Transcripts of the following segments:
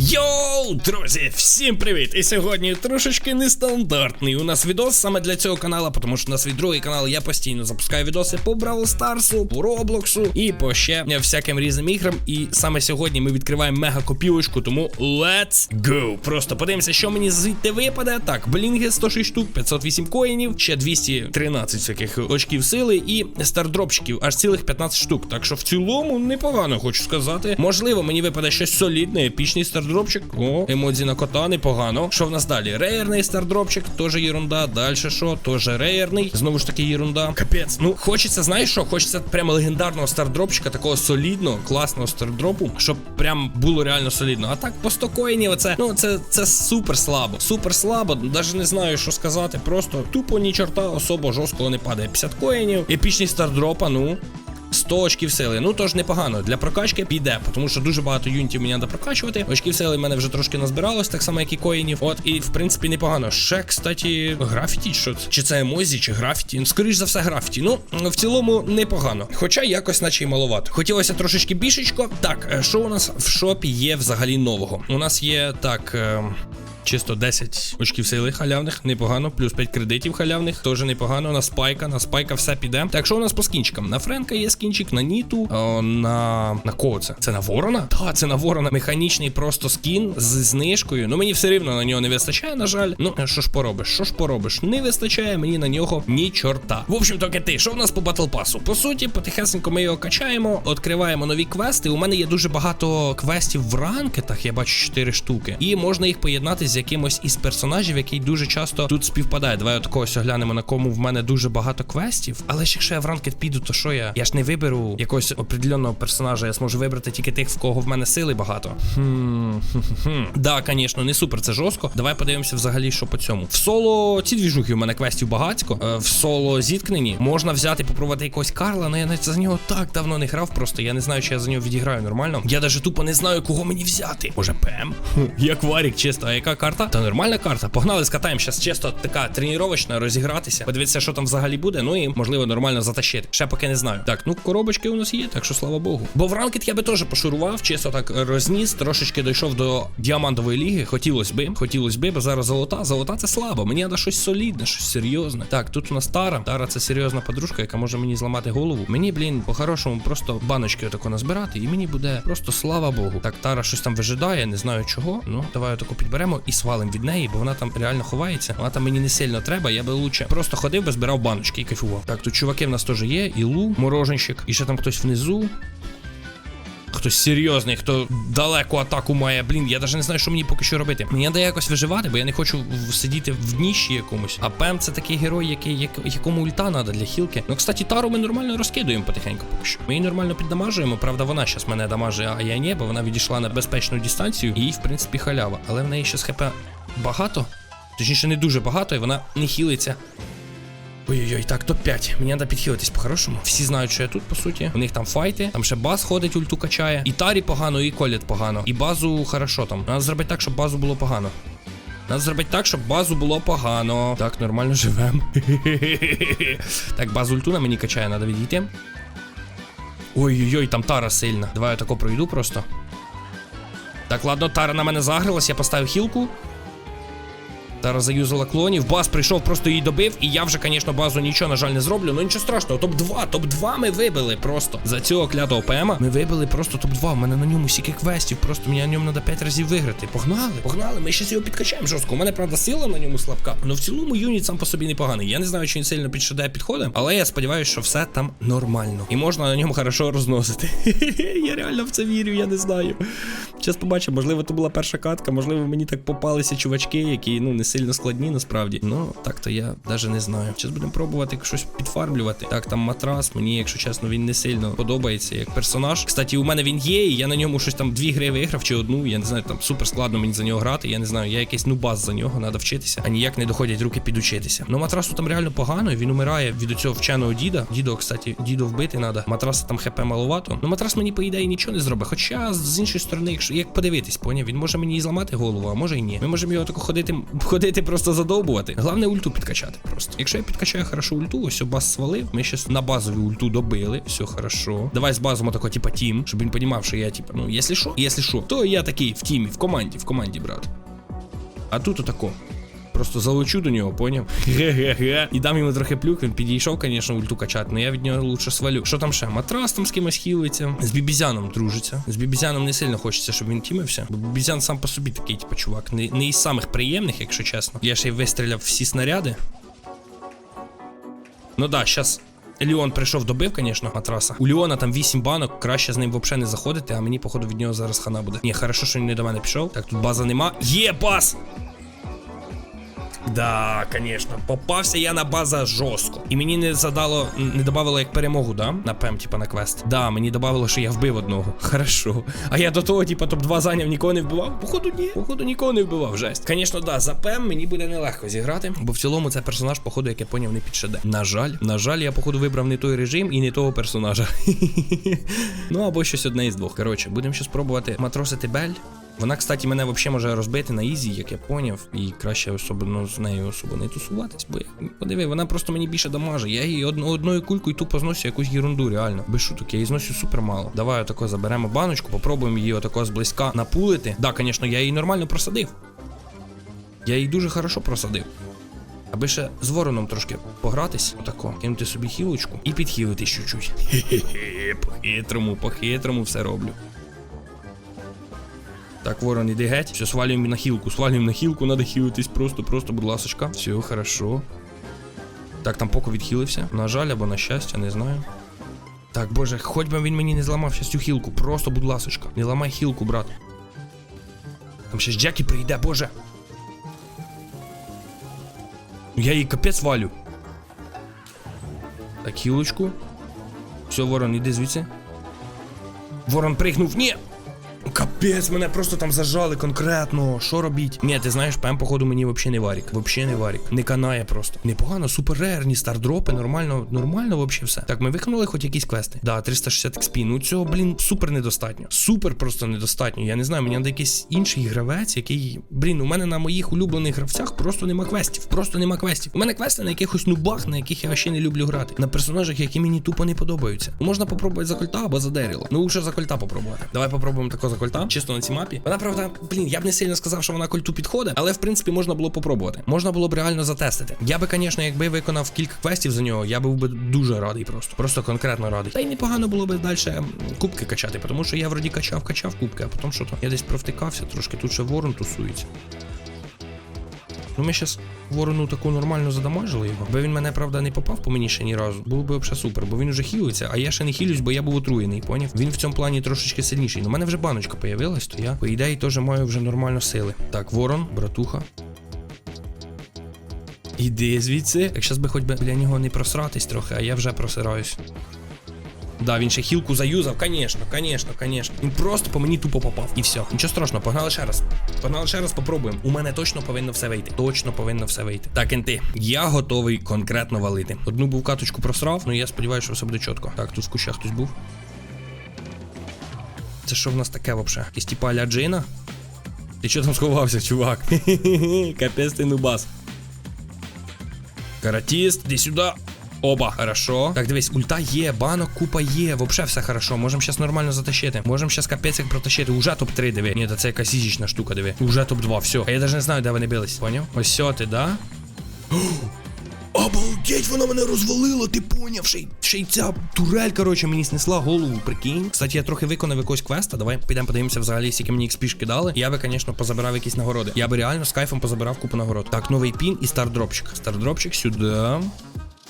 Yo! Йоу, друзі, всім привіт! І сьогодні трошечки нестандартний у нас відос саме для цього каналу, тому що на свій другий канал я постійно запускаю відоси по Бравл Старсу, по Роблоксу і по ще всяким різним іграм. І саме сьогодні ми відкриваємо мега копілочку, тому let's go! Просто подивимося, що мені звідти випаде. Так, блінги 106 штук, 508 коїнів, ще 213 всяких очків сили і стардропчиків, аж цілих 15 штук. Так що в цілому непогано, хочу сказати. Можливо, мені випаде щось солідне, епічний стардропчик. О, емодзі на кота, непогано. Що в нас далі? Рейерний стардропчик, теж єрунда. Далі що? Теж рейерний. Знову ж таки, єрунда. Капець. Ну, хочеться, знаєш що? Хочеться прямо легендарного стардропчика, такого солідного, класного стардропу, щоб прям було реально солідно. А так, по 100 коїнів, оце, ну, це, це супер слабо. Супер слабо. Навіть не знаю, що сказати. Просто тупо ні чорта особо жорсткого не падає. 50 коїнів, епічний стардропа, ну. 100 очків сили. Ну тож непогано. Для прокачки піде, тому що дуже багато юнітів мені треба прокачувати. Очків сили в мене вже трошки назбиралось, так само, як і коїнів. От, і в принципі непогано. Ще, кстати, графіті, що це? Чи це емозі, чи графіті? Ну, скоріш за все, графіті. Ну, в цілому непогано. Хоча якось, наче й маловато. Хотілося трошечки бішечко. Так, е, що у нас в шопі є взагалі нового? У нас є так. Е... Чисто 10 очків сили халявних, непогано, плюс 5 кредитів халявних, теж непогано. На спайка, на спайка все піде. Так, що у нас по скінчикам? На Френка є скінчик, на Ніту, о, на на кого це? Це на Ворона? Так, це на Ворона. Механічний просто скін з знижкою. Ну мені все рівно на нього не вистачає, на жаль. Ну, що ж поробиш? Що ж поробиш? Не вистачає мені на нього ні чорта. В общем, то ти, що в нас по батл пасу? По суті, потихесенько ми його качаємо, відкриваємо нові квести. У мене є дуже багато квестів в ранкетах, я бачу 4 штуки. І можна їх поєднати з якимось із персонажів, який дуже часто тут співпадає. Давай от когось оглянемо, на кому в мене дуже багато квестів. Але ж якщо я в ранкет піду, то що я? Я ж не виберу якогось определеного персонажа. Я зможу вибрати тільки тих, в кого в мене сили багато. Хм, хм, Да, звісно, не супер, це жорстко. Давай подивимося взагалі, що по цьому. В соло ці двіжухи у мене квестів багатько. Е, В соло зіткнені можна взяти, попробувати якогось Карла, але я навіть за нього так давно не грав. Просто я не знаю, чи я за нього відіграю нормально. Я навіть тупо не знаю, кого мені взяти. Може, ПМ? Як варік, чисто, а яка карта? Та нормальна карта. Погнали, скатаємо. Зараз чисто така тренувачна, розігратися. Подивитися, що там взагалі буде. Ну і можливо нормально затащити. Ще поки не знаю. Так, ну коробочки у нас є, так що слава Богу. Бо в ранкет я би теж пошурував, чисто так розніс, трошечки дійшов до діамантової ліги. Хотілося би, хотілося би, бо зараз золота. Золота це слабо. Мені треба щось солідне, щось серйозне. Так, тут у нас Тара. Тара це серйозна подружка, яка може мені зламати голову. Мені, блін, по-хорошому, просто баночки отако назбирати, і мені буде просто слава Богу. Так, Тара щось там вижидає, не знаю чого. Ну, давай отако підберемо і свалим від неї, бо вона там реально ховається. Вона там мені не сильно треба. Я би лучше просто ходив би, збирав баночки і кайфував. Так, тут чуваки в нас теж є. і лу, мороженщик, і ще там хтось внизу. Хтось серйозний, хто далеку атаку має. Блін, я навіть не знаю, що мені поки що робити. Мені треба якось виживати, бо я не хочу сидіти в дніщі якомусь. А Пем це такий герой, який, як, якому ульта треба для хілки. Ну, кстати, тару ми нормально розкидуємо потихеньку поки що. Ми її нормально піддамажуємо. Правда, вона зараз мене дамажує, а я ні, бо вона відійшла на безпечну дистанцію. І, в принципі, халява. Але в неї ще з хп багато. Точніше, не дуже багато, і вона не хілиться. Ой-ой-ой, так, топ-5. Мені треба підхилитись по-хорошому. Всі знають, що я тут, по суті. У них там файти, там ще баз ходить, ульту качає. І тарі погано, і коліт погано. І базу хорошо там. Треба зробити так, щоб базу було погано. Треба зробити так, щоб базу було погано. Так, нормально живем. так, базу ульту на мені качає, треба відійти. Ой-ой-ой, там тара сильна. Давай я тако пройду просто. Так, ладно, тара на мене загрилась, я поставив хілку. Тара заюзала клонів. Бас прийшов, просто її добив. І я вже, звісно, базу нічого, на жаль, не зроблю. Ну нічого страшного. Топ-2, топ-2 ми вибили просто. За цього клятого ПМа ми вибили просто топ-2. У мене на ньому стільки квестів. Просто мені на ньому треба 5 разів виграти. Погнали, погнали. Ми ще його підкачаємо жорстко. У мене, правда, сила на ньому слабка. Ну в цілому юніт сам по собі непоганий. Я не знаю, чи він сильно під шеде підходить, але я сподіваюся, що все там нормально. І можна на ньому хорошо розносити. я реально в це вірю, я не знаю. Зараз побачимо, можливо, то була перша катка, можливо, мені так попалися чувачки, які ну не сильно складні насправді. Ну так то я навіть не знаю. Зараз будемо пробувати щось підфармлювати. Так, там матрас. Мені, якщо чесно, він не сильно подобається як персонаж. Кстати, у мене він є, і я на ньому щось там дві гри виграв чи одну. Я не знаю, там супер складно мені за нього грати. Я не знаю, я якийсь нубас за нього, треба вчитися, а ніяк не доходять руки підучитися. Ну матрасу там реально погано, він умирає від цього вченого діда. Дідо, кстати, дідо вбити треба. Матраса там хп маловато. Ну матрас мені по ідеї нічого не зробить. Хоча з іншої сторони, якщо як подивитись, поняв, він може мені і зламати голову, а може і ні. Ми можемо його тако ходити, ходити просто задовбувати. Головне ульту підкачати просто. Якщо я підкачаю хорошо ульту, ось бас свалив. Ми щас на базові ульту добили. Все хорошо. Давай з базом тако, типа тім, щоб він понімав, що я, типа, ну, якщо що, якщо що, то я такий в тімі, в команді, в команді, брат. А тут отако. Просто залучу до нього, поняв? І дам йому трохи плюк, він підійшов, звісно, ульту качати, але я від нього лучше свалю. Що там ще? Матрас там з кимось хілиться, з бібізяном дружиться. З бібізяном не сильно хочеться, щоб він тімився. Бо бібізян сам по собі такий, типу, чувак. Не, не із самих приємних, якщо чесно. Я ще й вистріляв всі снаряди. Ну да, щас. Ліон прийшов, добив, звісно, матраса. У Ліона там 8 банок, краще з ним взагалі не заходити, а мені, походу, від нього зараз хана буде. Ні, хорошо, що він не до мене пішов. Так, тут база нема. Є баз! Да, конечно, попався я на база жорстко. І мені не задало, не добавило як перемогу, да? На пем, типа на квест. Да, мені добавило, що я вбив одного. Хорошо. А я до того, типа, топ-2 зайняв, нікого не вбивав. Походу, ні. Походу, нікого не вбивав. Жесть. Звісно, да, за пем мені буде нелегко зіграти, бо в цілому це персонаж, походу, як я поняв, не підшеде. На жаль, на жаль, я, походу, вибрав не той режим і не того персонажа. ну або щось одне із двох. Коротше, будемо ще спробувати матросити Бель. Вона, кстати, мене взагалі може розбити на ізі, як я поняв, і краще особливо з нею особо не тусуватись, бо подиви, вона просто мені більше дамаже. Я її одно, одною кулькою тупо зносю якусь ерунду, реально. Без шуток, я її зносю супер мало. Давай отако заберемо баночку, попробуємо її отако зблизька напулити. Да, звісно, я її нормально просадив. Я її дуже хорошо просадив. Аби ще з вороном трошки погратись, отако, кинути собі хілочку і підхилитись чуть-чуть. Хе-хе, по-хитрому, по-хитрому все роблю. Так, ворон, іди геть. Все, свалюємо на хілку, свалюємо на хілку, надо хілитись просто, просто, будь ласочка. Все, хорошо. Так, там поко відхилився. На жаль, або на щастя, не знаю. Так, боже, хоч би він мені не зламав щас цю хілку. Просто, будь ласочка. Не ламай хілку, брат. Там ще ж Джекі прийде, боже. Ну я її капець валю. Так, хілочку. Все, ворон, іди звідси. Ворон пригнув. Ні! Капець, мене просто там зажали конкретно. Що робіть? Ні, ти знаєш, пем, походу, мені взагалі не варік. Вообще не варік. Не канає просто. Непогано, супер рерні, стардропи, нормально, нормально вообще все. Так, ми виконали хоч якісь квести. Да, 360 XP. Ну цього, блін, супер недостатньо. Супер просто недостатньо. Я не знаю, мені треба якийсь інший гравець, який. Блін, у мене на моїх улюблених гравцях просто нема квестів. Просто нема квестів. У мене квести на якихось нубах, на яких я ще не люблю грати. На персонажах, які мені тупо не подобаються. Можна попробувати за кольта або за Деріла. Ну, лучше за кольта попробувати. Давай попробуємо тако за кольта, чисто на цій мапі. Вона, правда, блін, я б не сильно сказав, що вона кольту підходить, але в принципі можна було попробувати. Можна було б реально затестити. Я би, звісно, якби виконав кілька квестів за нього, я був би дуже радий просто. Просто конкретно радий. Та й непогано було би далі кубки качати, тому що я вроді качав, качав кубки, а потім що то я десь провтикався трошки. Тут ще ворон тусується. Ну, ми щас ворону таку нормально задамажили його. Бо він мене, правда, не попав по мені ще ні разу. Було б взагалі супер, бо він уже хілиться, а я ще не хілюсь, бо я був отруєний, поняв? Він в цьому плані трошечки сильніший. Ну, у мене вже баночка появилась, то я, по ідеї, теж маю вже нормально сили. Так, ворон, братуха. Іди звідси. Так щас би хоч би біля нього не просратись трохи, а я вже просираюсь. Да, він ще хілку заюзав, конечно, конечно, конечно. Він просто по мені тупо попав. І все. Нічого страшного, погнали ще раз. Погнали ще раз, попробуємо. У мене точно повинно все вийти. Точно повинно все вийти. Так, енти, я готовий конкретно валити. Одну був каточку просрав, ну я сподіваюся, що все буде чітко. Так, тут в кущах хтось був. Це що в нас таке вообще? Якийсь типа аля? Ти чого там сховався, чувак? Капець ти нубас. Каратіст, іди сюди. Оба, хорошо. Так, дивись, ульта є, банок, купа є. Вообще все хорошо. Можемо зараз нормально затащити. Можемо зараз капець як протащити. Уже топ-3, диви. Ні, це якась ізічна штука, диви. Уже топ-2, все. А я навіть не знаю, де вони бились. Поняв? Ось сьо ти, да? Обалдеть, вона мене розвалила, ти поняв? Ще й, ще й ця турель, коротше, мені снесла голову, прикинь. Кстати, я трохи виконав якогось квеста. Давай підемо подивимося взагалі, скільки мені XP дали. Я би, звісно, позабирав якісь нагороди. Я би реально з кайфом позабирав купу нагород. Так, новий пін і стардропчик. Стардропчик сюди.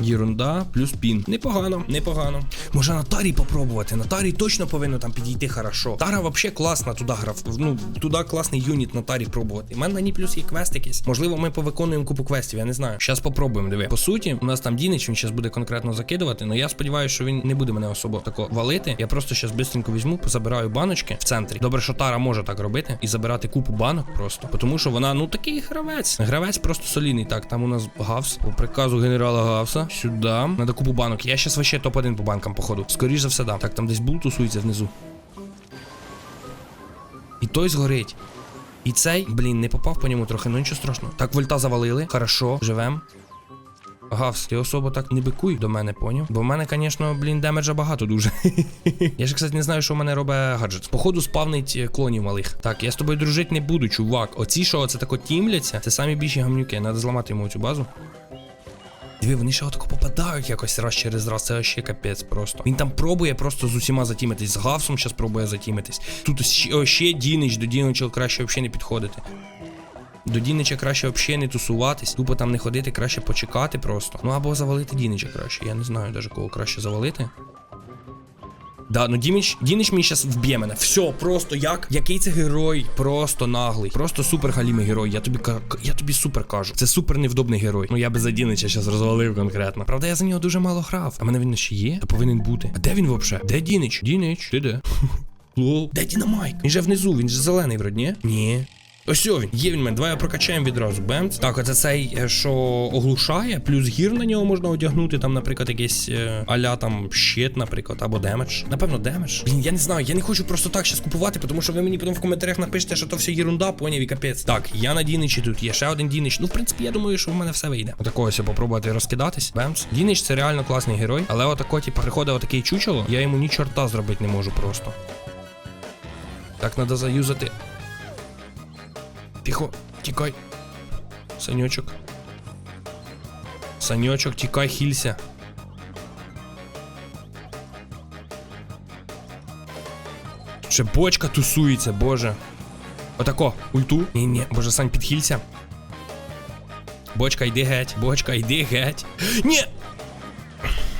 Єрунда плюс пін. Непогано, непогано. Може на Тарі попробувати. На Тарі точно повинно там підійти хорошо. Тара взагалі класна туди грав. Ну, туди класний юніт на Тарі пробувати. У мене на ній плюс є квест якийсь. Можливо, ми повиконуємо купу квестів, я не знаю. Щас попробуємо, диви. По суті, у нас там Дінич, він зараз буде конкретно закидувати, але я сподіваюся, що він не буде мене особо тако валити. Я просто зараз бистренько візьму, позабираю баночки в центрі. Добре, що Тара може так робити і забирати купу банок просто. Тому що вона, ну такий гравець. Гравець просто солідний. Так, там у нас Гавс. По приказу генерала Гавса. Сюди. Надо купу банок. Я щас вообще топ-1 по банкам, походу. Скоріш за все, да. Так, там десь бул тусується внизу. І той згорить. І цей, блін, не попав по ньому трохи, ну нічого страшного. Так, вольта завалили. Хорошо, живем. Гавс, ти особо так не бикуй до мене, поняв? Бо в мене, звісно, блін, демеджа багато дуже. я ж, кстати, не знаю, що в мене робить гаджет. Походу, спавнить е, клонів малих. Так, я з тобою дружити не буду, чувак. Оці, що оце тако тімляться, це самі більші гамнюки. Надо зламати йому цю базу. Диви, вони ще отако попадають якось раз через раз. Це ще капець просто. Він там пробує просто з усіма затімитись. З гавсом зараз пробує затімитись. Тут ще, Дінич, до Дінича краще взагалі не підходити. До Дінича краще взагалі не тусуватись, тупо там не ходити, краще почекати просто. Ну або завалити Дінича краще. Я не знаю даже кого краще завалити. Да, ну Діміч, Дінич мені зараз вб'є мене. Все, просто як. Який це герой? Просто наглий. Просто супер галімий герой. Я тобі я тобі супер кажу. Це супер невдобний герой. Ну я би за Дінича зараз розвалив конкретно. Правда, я за нього дуже мало грав. А мене він ще є? Та повинен бути. А де він взагалі? Де Дінич? Дінич, ти де? Лол. Де Дінамайк? Він же внизу, він же зелений вроді, ні? Ні. Ось він, є він мене. Давай я прокачаємо відразу. Бемц. Так, оце цей, е, що оглушає, плюс гір на нього можна одягнути, там, наприклад, якийсь е, аля там щит, наприклад, або демедж. Напевно, демедж. Блін, я не знаю, я не хочу просто так щас купувати, тому що ви мені потім в коментарях напишете, що то все єрунда, поняв і капець. Так, я на Діничі тут, є ще один Дінич. Ну, в принципі, я думаю, що в мене все вийде. Отакого ось попробувати розкидатись. Бемц. Дінич це реально класний герой, але отако, типу, приходить отакий чучело, я йому ні чорта зробити не можу просто. Так, треба заюзати. Тихо, тікай. Санечок. Санечок, тікай, хілься. Тут ще бочка тусується, боже. Отако, ульту. Ні, ні, боже, Сань, підхилься. Бочка, йди геть. Бочка, йди геть. Ні!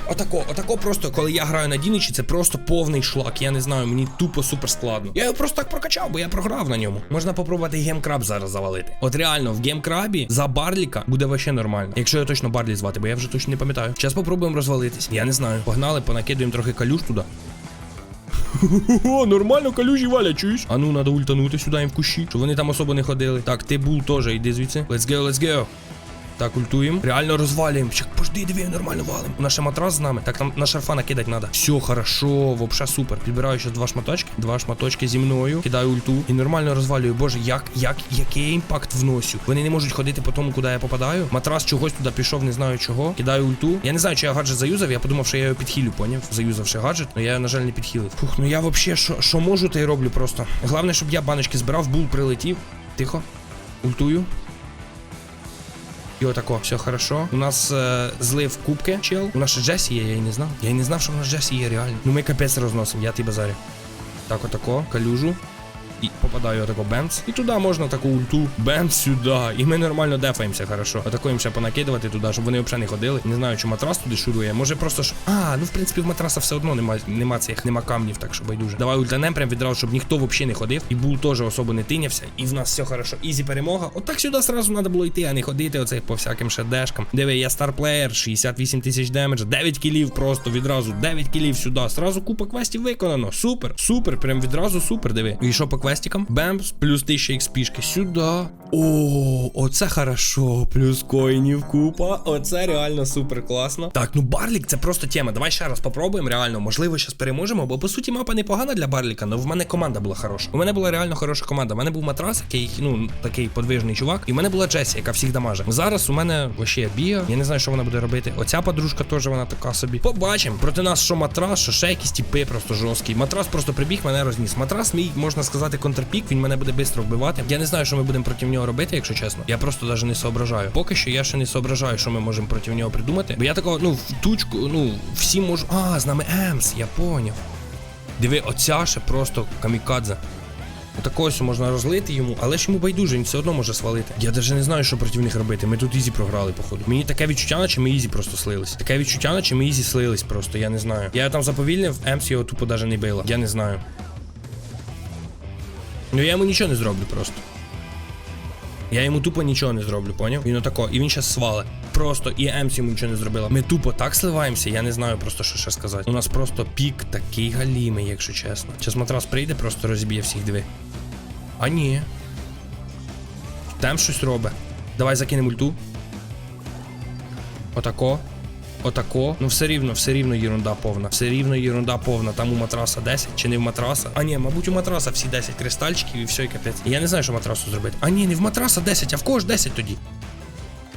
Отако, отако просто, коли я граю на Діничі, це просто повний шлак. Я не знаю, мені тупо супер складно. Я його просто так прокачав, бо я програв на ньому. Можна попробувати гемкраб зараз завалити. От реально, в гемкрабі за Барліка буде вообще нормально. Якщо я точно Барлі звати, бо я вже точно не пам'ятаю. Зараз попробуємо розвалитись. Я не знаю. Погнали, понакидуємо трохи калюш туди. О, нормально калюжі валять, чуєш? А ну, надо ультанути сюди їм в кущі, щоб вони там особо не ходили. Так, ти бул теж, йди звідси. Let's go, let's go. Так, ультуємо. Реально розвалюємо. Чек, пожди, диви, нормально валим. У матрас з нами. Так, там на шарфа накидати треба. Все, хорошо, вообще супер. Підбираю ще два шматочки. Два шматочки зі мною. Кидаю ульту і нормально розвалюю. Боже, як, як, який імпакт вносю. Вони не можуть ходити по тому, куди я попадаю. Матрас чогось туди пішов, не знаю чого. Кидаю ульту. Я не знаю, чи я гаджет заюзав. Я подумав, що я його підхилю, поняв? Заюзавши гаджет, але я на жаль, не підхилив. Фух, ну я взагалі, що, можу, те й роблю просто. Головне, щоб я баночки збирав, бул прилетів. Тихо. Ультую. І отако, все хорошо. У нас е, злив кубки, чел. У нас ще Джесі є, я і не знав. Я і не знав, що у нас Джесі є реально. Ну ми капець розносимо, я тебе зарю. Так, отако, калюжу. І попадаю отако бемц. І туди можна таку ульту. Бемц сюди. І ми нормально дефаємося, хорошо. Ще понакидувати туди, щоб вони взагалі не ходили. Не знаю, чи матрас туди шурує. Може просто ж. А, ну в принципі в матраса все одно нема, нема цих, нема камнів, так що байдуже. Давай ультанем прям відразу, щоб ніхто взагалі не ходив. І бул теж особо не тинявся. І в нас все хорошо. Ізі перемога. Отак сюди сразу треба було йти, а не ходити оцей по всяким шедешкам. Диви, я старплеєр, 68 тисяч демедж, 9 кілів просто відразу. 9 кілів сюди. Сразу купа квестів виконано. Супер, супер, прям відразу супер. Диви. І що по квестикам? Бемс, плюс 1000 XP-шки сюди. О, оце хорошо. Плюс коїнів купа. Оце реально супер класно. Так, ну Барлік це просто тема. Давай ще раз попробуємо. Реально, можливо, зараз переможемо, бо по суті мапа непогана для Барліка, але в мене команда була хороша. У мене була реально хороша команда. У мене був матрас, який, ну, такий подвижний чувак. І в мене була Джесі, яка всіх дамаже. Зараз у мене вообще біга. Я не знаю, що вона буде робити. Оця подружка теж вона така собі. Побачимо. Проти нас що матрас, що ще якісь тіпи просто жорсткі. Матрас просто прибіг, мене розніс. Матрас мій, можна сказати, контрпік, він мене буде швидко вбивати. Я не знаю, що ми будемо проти нього робити, якщо чесно. Я просто навіть не соображаю. Поки що я ще не соображаю, що ми можемо проти нього придумати. Бо я такого, ну, в тучку, ну, всі можуть. А, з нами Емс, я поняв. Диви, оця ще просто камікадзе. Отакого ось можна розлити йому, але ж йому байдуже, він все одно може свалити. Я навіть не знаю, що проти них робити. Ми тут ізі програли, походу. Мені таке відчуття, наче ми ізі просто слились. Таке відчуття, наче ми ізі слились просто, я не знаю. Я там заповільнив, Емс його тупо навіть не била. Я не знаю. Ну я йому нічого не зроблю просто. Я йому тупо нічого не зроблю, поняв? Він отако, і він щас свале. Просто і Емс йому нічого не зробила. Ми тупо так сливаємося, я не знаю просто, що ще сказати. У нас просто пік такий галімий, якщо чесно. Зараз матрас прийде, просто розб'є всіх диви. А ні. Там щось робить. Давай закинемо ульту. Отако. Отако. Ну все рівно, все рівно єрунда повна. Все рівно єрунда повна. Там у матраса 10 чи не в матраса. А ні, мабуть, у матраса всі 10 кристальчиків і все, і капець. Я не знаю, що матрасу зробити. А ні, не в матраса 10, а в кого ж 10 тоді.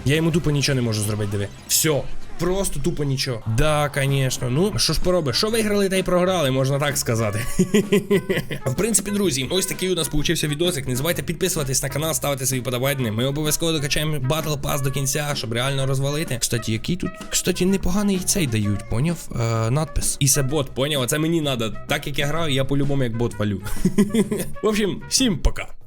Я йому тупо нічого не можу зробити, диви. Все. Просто тупо нічого. Да, звісно. Ну, що ж поробиш? Що виграли, та й програли, можна так сказати. В принципі, друзі, ось такий у нас получився відосик. Не забувайте підписуватись на канал, ставити свої подобайни. Ми обов'язково докачаємо Battle Pass до кінця, щоб реально розвалити. Кстати, який тут, кстати, непоганий цей дають, поняв? Е, надпис. І це бот, поняв? Це мені треба. Так як я граю, я по-любому як бот валю. В общем, всім пока.